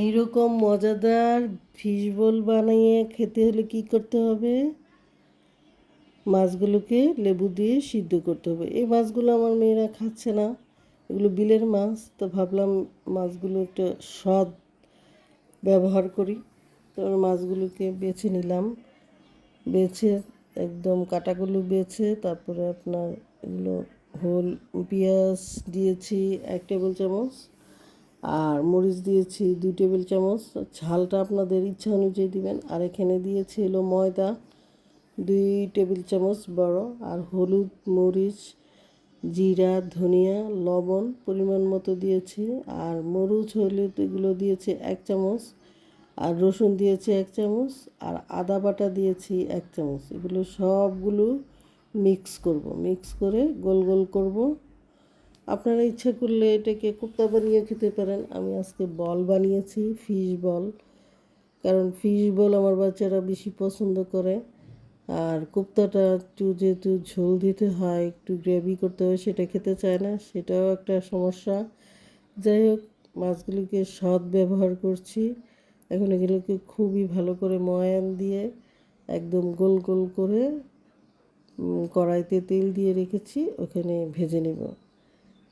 এইরকম মজাদার ফিশ বোল বানিয়ে খেতে হলে কি করতে হবে? মাছগুলোকে লেবু দিয়ে সিদ্ধ করতে হবে। এই মাছগুলো আমার মেয়েরা খাচ্ছে না। এগুলো বিলের মাছ, তো ভাবলাম মাছগুলো একটা স্বাদ ব্যবহার করি। তো মাছগুলোকে বেছে নিলাম। বেছে একদম কাটাগুলো বেছে তারপরে আপনার এগুলো হোল, পেঁয়াজ দিয়েছি, এক টেবিল চামচ। আর মরিচ দিয়েছি দুই টেবিল চামচ। ঝালটা আপনাদের ইচ্ছা অনুযায়ী দিবেন। আর এখানে দিয়েছি হলো ময়দা, দুই টেবিল চামচ বড়। আর হলুদ মরিচ, জিরা, ধনিয়া, লবণ পরিমাণ মতো দিয়েছি। আর মরুচ, হলুদ এগুলো দিয়েছি এক চামচ। আর রসুন দিয়েছি এক চামচ। আর আদা বাটা দিয়েছি এক চামচ। এগুলো সবগুলো মিক্স করব। মিক্স করে গোল গোল করব। আপনারা ইচ্ছা করলে এটাকে কোপ্তা বানিয়ে খেতে পারেন। আমি আজকে বল বানিয়েছি, ফিশ বল। কারণ ফিশ বল আমার বাচ্চারা বেশি পছন্দ করে। আর কোপ্তাটা একটু যেহেতু ঝোল দিতে হয়, একটু গ্রেভি করতে হয়, সেটা খেতে চায় না, সেটাও একটা সমস্যা। যাই হোক, মাছগুলিকে সৎ ব্যবহার করছি। এখন এগুলোকে খুবই ভালো করে ময়ান দিয়ে একদম গোল গোল করে কড়াইতে তেল দিয়ে রেখেছি, ওখানে ভেজে নেব।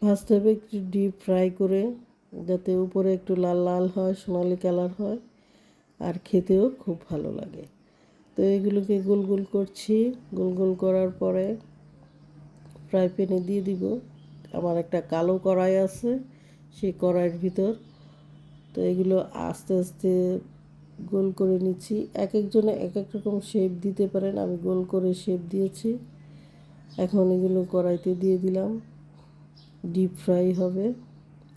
ভাজতে হবে একটু ডিপ ফ্রাই করে, যাতে উপরে একটু লাল লাল হয়, সোনালি কালার হয়, আর খেতেও খুব ভালো লাগে। তো এগুলোকে গোল গোল করছি। গোল গোল করার পরে ফ্রাই প্যানে দিয়ে দিব। আমার একটা কালো কড়াই আছে, সেই কড়াইয়ের ভিতর। তো এগুলো আস্তে আস্তে গোল করে নিচ্ছি। এক একজনে এক এক রকম শেপ দিতে পারেন। আমি গোল করে শেপ দিয়েছি। এখন এগুলো কড়াইতে দিয়ে দিলাম। ডিপ ফ্রাই হবে।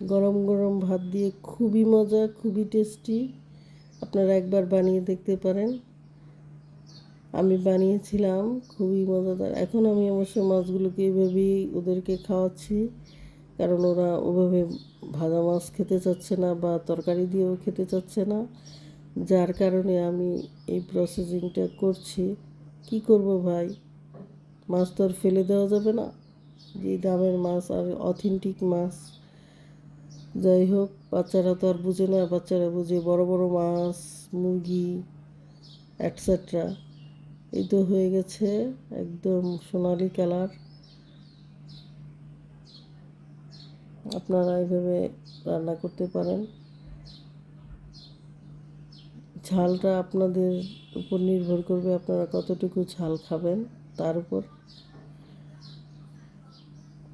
গরম গরম ভাত দিয়ে খুবই মজা, খুবই টেস্টি আপনারা একবার বানিয়ে দেখতে পারেন। আমি বানিয়েছিলাম, খুবই মজাদার। এখন আমি অবশ্য মাছগুলোকে এভাবেই ওদেরকে খাওয়াচ্ছি, কারণ ওরা ওভাবে ভাজা মাছ খেতে চাচ্ছে না বা তরকারি দিয়েও খেতে চাচ্ছে না। যার কারণে আমি এই প্রসেসিংটা করছি। কি করব ভাই? মাছ তো আর ফেলে দেওয়া যাবে না। যে দামের মাছ আর অথেন্টিক মাছ। যাই হোক, বাচ্চারা তো আর বুঝে না, বাচ্চারা বুঝে বড় বড় মাছ, মুরগি অ্যাটসেট্রা এই তো হয়ে গেছে একদম সোনালি কালার। আপনারা এইভাবে রান্না করতে পারেন। ঝালটা আপনাদের উপর নির্ভর করবে আপনারা কতটুকু ঝাল খাবেন, তার উপর।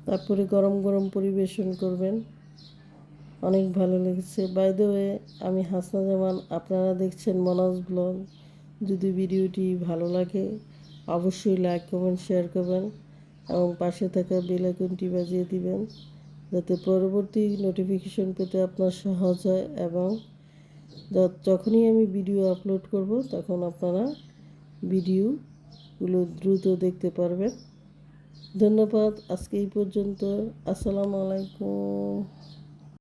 তারপরে গরম গরম পরিবেশন করবেন। অনেক ভালো লেগেছে। বাই দ্য ওয়ে আমি হাসনা জামান, আপনারা দেখছেন মনাজ ব্লগ। যদি ভিডিওটি ভালো লাগে, অবশ্যই লাইক কমেন্ট শেয়ার করবেন এবং পাশে থাকা বেল আইকনটি বাজিয়ে দিবেন, যাতে পরবর্তী নোটিফিকেশন পেতে আপনার সহজ হয় এবং যখনই আমি ভিডিও আপলোড করব, তখন আপনারা ভিডিওগুলো দ্রুত দেখতে পারবেন। ধন্যবাদ আজকে এই পর্যন্ত আসসালামু আলাইকুম